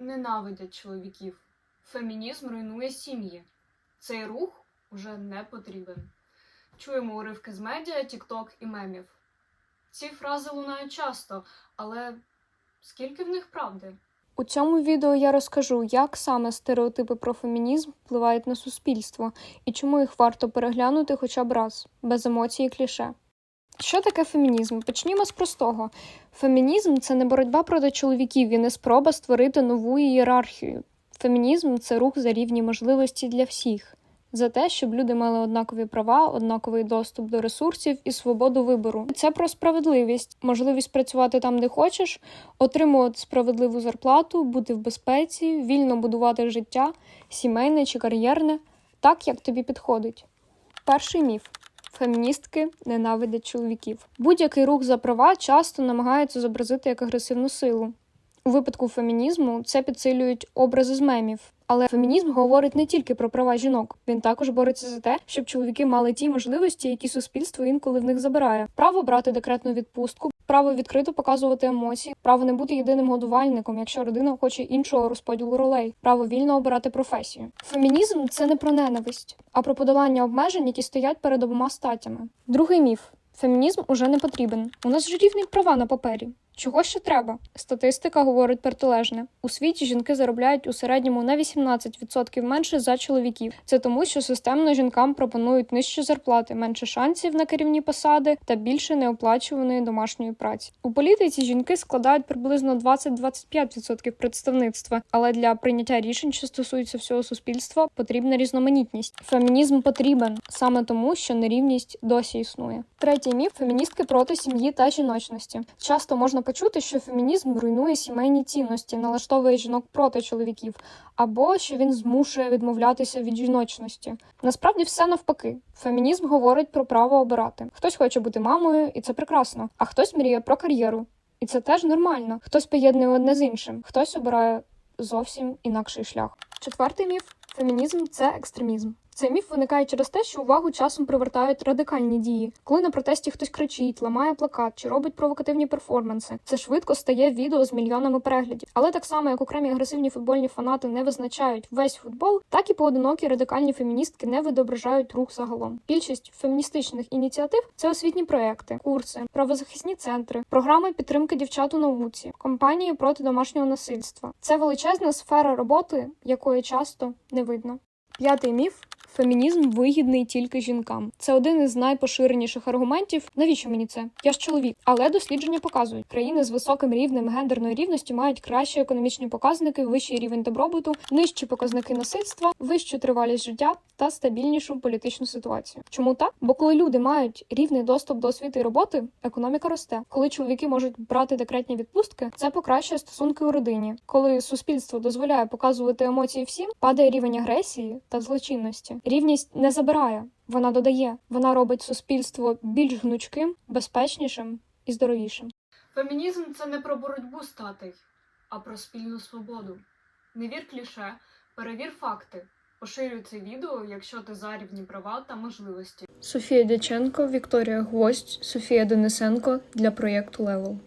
ненавидять чоловіків. Фемінізм руйнує сім'ї. Цей рух уже не потрібен. Чуємо уривки з медіа, тікток і мемів. Ці фрази лунають часто, але скільки в них правди? У цьому відео я розкажу, як саме стереотипи про фемінізм впливають на суспільство і чому їх варто переглянути хоча б раз, без емоцій і кліше. Що таке фемінізм? Почнімо з простого. Фемінізм це не боротьба проти чоловіків і не спроба створити нову ієрархію. Фемінізм це рух за рівні можливості для всіх, за те, щоб люди мали однакові права, однаковий доступ до ресурсів і свободу вибору. Це про справедливість, можливість працювати там, де хочеш, отримувати справедливу зарплату, бути в безпеці, вільно будувати життя, сімейне чи кар'єрне, так як тобі підходить. Перший міф. Феміністки ненавидять чоловіків. Будь-який рух за права часто намагаються зобразити як агресивну силу. У випадку фемінізму це підсилюють образи з мемів. Але фемінізм говорить не тільки про права жінок, він також бореться за те, щоб чоловіки мали ті можливості, які суспільство інколи в них забирає: право брати декретну відпустку, право відкрито показувати емоції, право не бути єдиним годувальником, якщо родина хоче іншого розподілу ролей, право вільно обирати професію. Фемінізм це не про ненависть, а про подолання обмежень, які стоять перед обома статтями. Другий міф. Фемінізм уже не потрібен. У нас ж рівні права на папері. Чого ще треба? Статистика говорить протилежне. У світі жінки заробляють у середньому на 18% менше за чоловіків. Це тому, що системно жінкам пропонують нижчі зарплати, менше шансів на керівні посади та більше неоплачуваної домашньої праці. У політиці жінки складають приблизно 20-25% представництва, але для прийняття рішень, що стосуються всього суспільства, потрібна різноманітність. Фемінізм потрібен саме тому, що нерівність досі існує. Третій міф феміністки проти сім'ї та жіночності. Часто можна почути, що фемінізм руйнує сімейні цінності, налаштовує жінок проти чоловіків, або що він змушує відмовлятися від жіночності. Насправді все навпаки. Фемінізм говорить про право обирати. Хтось хоче бути мамою, і це прекрасно, а хтось мріє про кар'єру. І це теж нормально. Хтось поєднує одне з іншим, хтось обирає зовсім інакший шлях. Четвертий міф фемінізм це екстремізм. Цей міф виникає через те, що увагу часом привертають радикальні дії. Коли на протесті хтось кричить, ламає плакат чи робить провокативні перформанси, це швидко стає відео з мільйонами переглядів. Але так само, як окремі агресивні футбольні фанати не визначають весь футбол, так і поодинокі радикальні феміністки не відображають рух загалом. Більшість феміністичних ініціатив це освітні проекти, курси, правозахисні центри, програми підтримки дівчат у науці, кампанії проти домашнього насильства. Це величезна сфера роботи, якої часто не видно. П'ятий міф. Фемінізм вигідний тільки жінкам. Це один із найпоширеніших аргументів. Навіщо мені це? Я ж чоловік. Але дослідження показують, країни з високим рівнем гендерної рівності мають кращі економічні показники, вищий рівень добробуту, нижчі показники насильства, вищу тривалість життя та стабільнішу політичну ситуацію. Чому так? Бо коли люди мають рівний доступ до освіти і роботи, економіка росте. Коли чоловіки можуть брати декретні відпустки, це покращує стосунки у родині. Коли суспільство дозволяє показувати емоції всім, падає рівень агресії та злочинності. Рівність не забирає, вона додає. Вона робить суспільство більш гнучким, безпечнішим і здоровішим. Фемінізм це не про боротьбу статей, а про спільну свободу. Не вір кліше, перевір факти. Поширюй це відео, якщо ти за рівні права та можливості. Софія Дяченко, Вікторія Гвоздь, Софія Денисенко для проєкту Левел.